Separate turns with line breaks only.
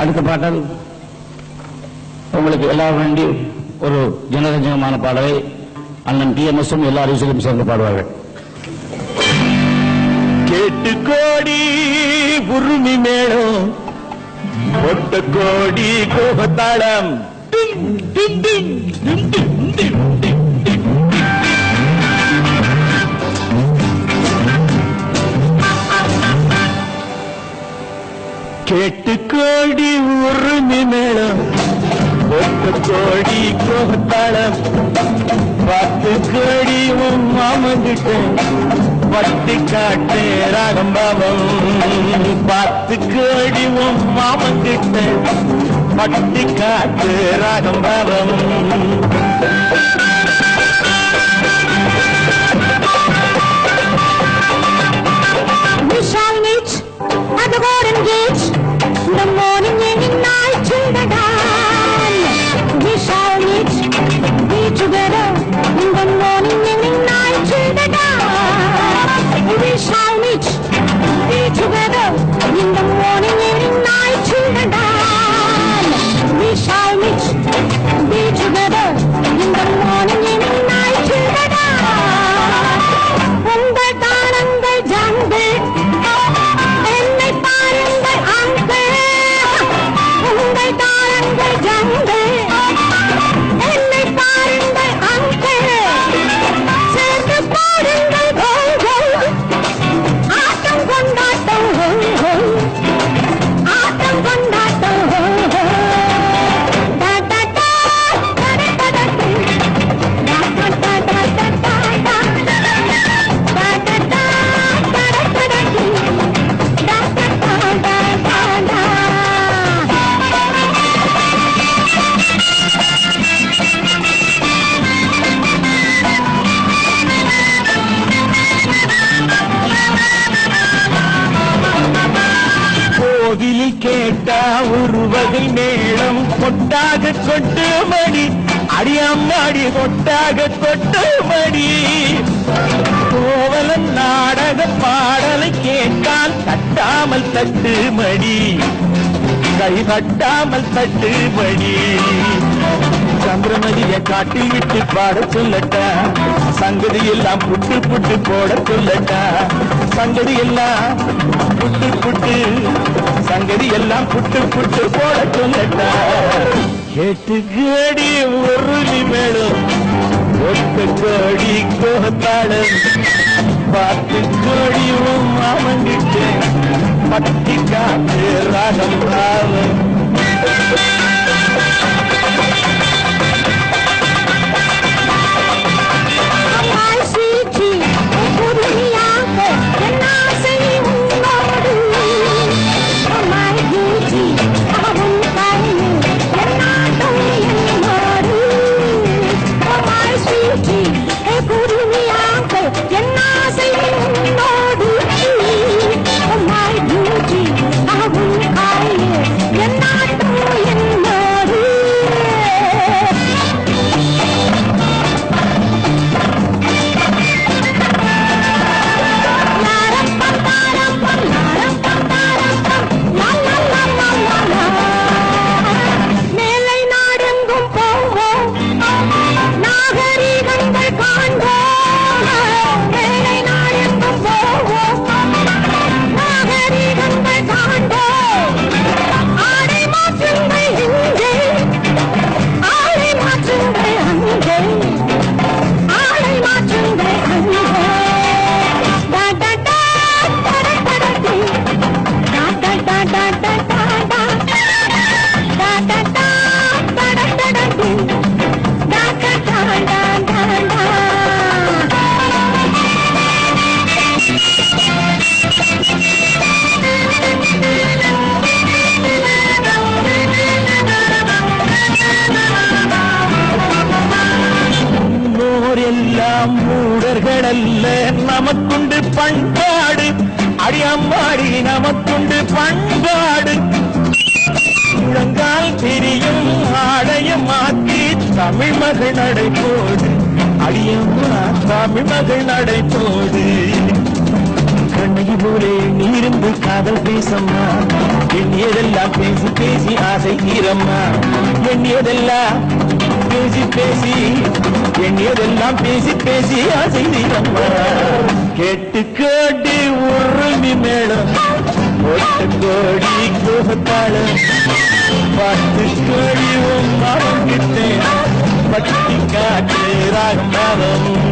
அடுத்த பாடல். உங்களுக்கு எல்லா வேண்டி ஒரு ஜனரஞ்சகமான பாடலை அண்ணன் டி எம் எஸும் எல்லா அரசியலும் சேர்ந்து பாடுவார்கள்.
கேட்டு கோடி உருமி மேளம் ஒட்ட கோடி கோபத்தாளம். கேட்டு கோடி ஒரு நிமிடம். ஒட்ட கோடி கோபத்தாளம். பத்து கோடி உன் மாமங்கிட்ட பத்தி காட்டு ராகம்பாவம். பத்து கோடி உன் மாமங்கிட்ட பத்தி காட்டு ராகம்பாவம்.
We
கோவிலில் கேட்டா ஒரு வகை மேளம். கொட்டாக கொட்டு மணி. அடியம்மாடி கொட்டாக கொட்டு மணி. கோவலன் நாடக பாடலை கேட்டால் தட்டாமல் தட்டு மணி. கை தட்டாமல் தட்டு மணி. சந்திரமதிய காட்டில் விட்டு பாட சொல்லட்டா சங்கதி எல்லாம் புட்டு புட்டு போட சொல்லட்டா சங்கதி எல்லாம் புட்டு புட்டு சங்கதி எல்லாம் புட்டு புட்டு போட சொல்லட்டா கேட்டு கேடி உருளி மேலும் ஒட்டு கோடி கோத்தாளம். பத்து கோடியும் உன் மாமங்கிட்டு பட்டி காத்து ராகம் ராவம் மூடர்கள் நமக்குண்டு பண்பாடு. அடியம்மாடி நமக்குண்டு பண்பாடு. முழங்கால் தெரியும் ஆடையம் மாற்றி தமிழ் மகள் நடை போடு அடியம்மா தமிழ் மகள் நடை போடு கண்ணகி போலே நீருந்து காதல் பேசம்மா. எண்ணியதெல்லாம் பேசி பேசி ஆசை தீரம்மா. எண்ணியதெல்லாம் பேசி பேசி எண்ணியதெல்லாம் பேசி பேசி ஆசை கேட்டு கேட்டு உருமி மேளம். ஒட்டு கோடி கோபத்தாளம். பத்து கோடி உன் மரம் கிட்டே பட்டி காட்டு ராகம் மாதம்